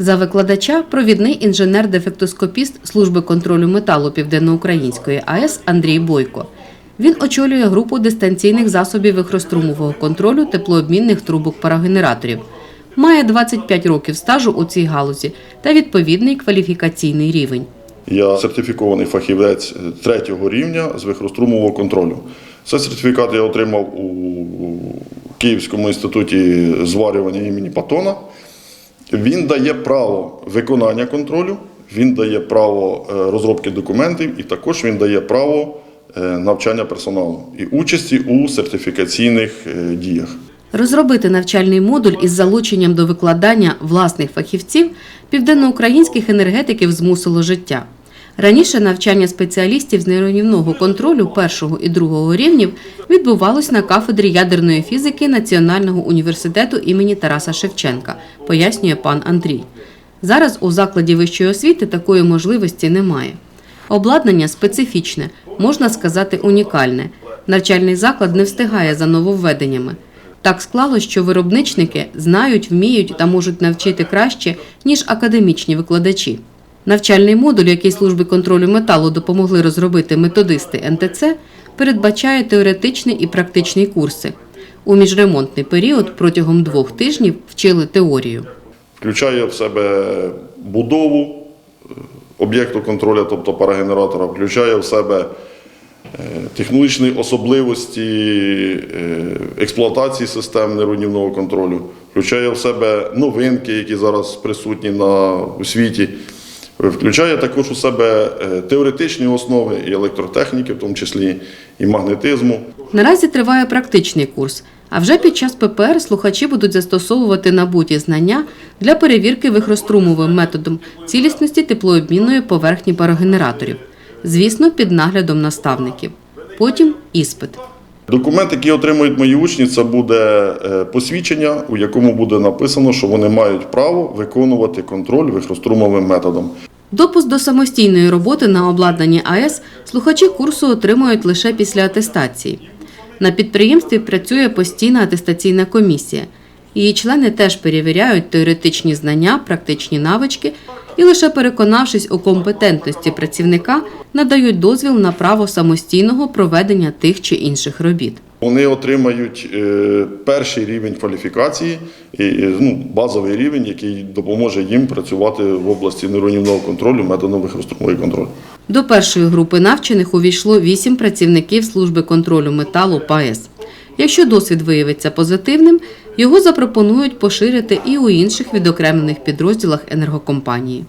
За викладача провідний інженер-дефектоскопіст служби контролю металу Південноукраїнської АЕС Андрій Бойко. Він очолює групу дистанційних засобів вихрострумового контролю теплообмінних трубок парогенераторів. Має 25 років стажу у цій галузі та відповідний кваліфікаційний рівень. Я сертифікований фахівець третього рівня з вихрострумового контролю. Цей сертифікат я отримав у Київському інституті зварювання імені Патона. Він дає право виконання контролю, він дає право е, розробки документів і також він дає право е, навчання персоналу і участі у сертифікаційних е, діях. Розробити навчальний модуль із залученням до викладання власних фахівців південноукраїнських енергетиків змусило життя. Раніше навчання спеціалістів з нерівного контролю першого і другого рівнів відбувалось на кафедрі ядерної фізики Національного університету імені Тараса Шевченка, пояснює пан Андрій. Зараз у закладі вищої освіти такої можливості немає. Обладнання специфічне, можна сказати, унікальне. Навчальний заклад не встигає за нововведеннями. Так склалось, що виробничники знають, вміють та можуть навчити краще, ніж академічні викладачі. Навчальний модуль, який служби контролю металу допомогли розробити методисти НТЦ, передбачає теоретичний і практичний курси. У міжремонтний період протягом двох тижнів вчили теорію. Включає в себе будову е, об'єкту контролю, тобто парагенератора, включає в себе е, технологічні особливості е, експлуатації систем неруйнівного контролю, включає в себе новинки, які зараз присутні на, у світі. Включає також у себе е, теоретичні основи і електротехніки, в тому числі і магнетизму. Наразі триває практичний курс, а вже під час ППР слухачі будуть застосовувати набуті знання для перевірки вихрострумовим методом цілісності теплообмінної поверхні парогенераторів, звісно, під наглядом наставників. Потім іспит. Документ, який отримують мої учні, це буде е, посвідчення, у якому буде написано, що вони мають право виконувати контроль вихрострумовим методом. Допуск до самостійної роботи на обладнанні АЕС слухачі курсу отримують лише після атестації. На підприємстві працює постійна атестаційна комісія. Її члени теж перевіряють теоретичні знання, практичні навички і лише переконавшись у компетентності працівника, надають дозвіл на право самостійного проведення тих чи інших робіт. Вони отримають е, перший рівень кваліфікації, ну, базовий рівень, який допоможе їм працювати в області неруйнівного контролю методом вихрострумовий контроль. До першої групи навчених увійшло вісім працівників служби контролю металу ПАЕС. Якщо досвід виявиться позитивним, його запропонують поширити і у інших відокремлених підрозділах енергокомпанії.